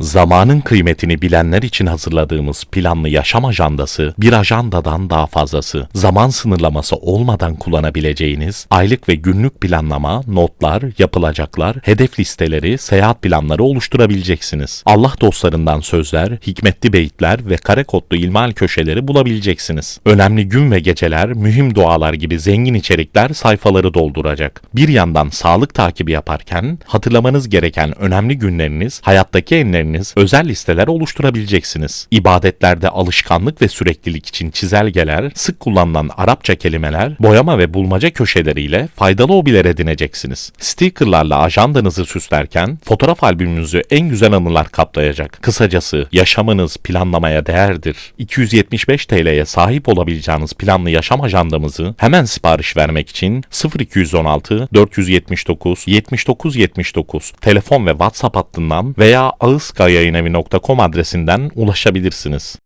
Zamanın kıymetini bilenler için hazırladığımız planlı yaşam ajandası bir ajandadan daha fazlası. Zaman sınırlaması olmadan kullanabileceğiniz aylık ve günlük planlama, notlar, yapılacaklar, hedef listeleri, seyahat planları oluşturabileceksiniz. Allah dostlarından sözler, hikmetli beyitler ve kare kodlu ilmal köşeleri bulabileceksiniz. Önemli gün ve geceler, mühim dualar gibi zengin içerikler sayfaları dolduracak. Bir yandan sağlık takibi yaparken hatırlamanız gereken önemli günleriniz, hayattaki enleriniz, özel listeler oluşturabileceksiniz. İbadetlerde alışkanlık ve süreklilik için çizelgeler, sık kullanılan Arapça kelimeler, boyama ve bulmaca köşeleriyle faydalı hobiler edineceksiniz. Stickerlarla ajandanızı süslerken fotoğraf albümünüzü en güzel anılar kaplayacak. Kısacası yaşamınız planlamaya değerdir. 275 TL'ye sahip olabileceğiniz planlı yaşam ajandamızı hemen sipariş vermek için 0216 479 79 79 telefon ve WhatsApp hattından veya ağızkayayınevi.com adresinden ulaşabilirsiniz.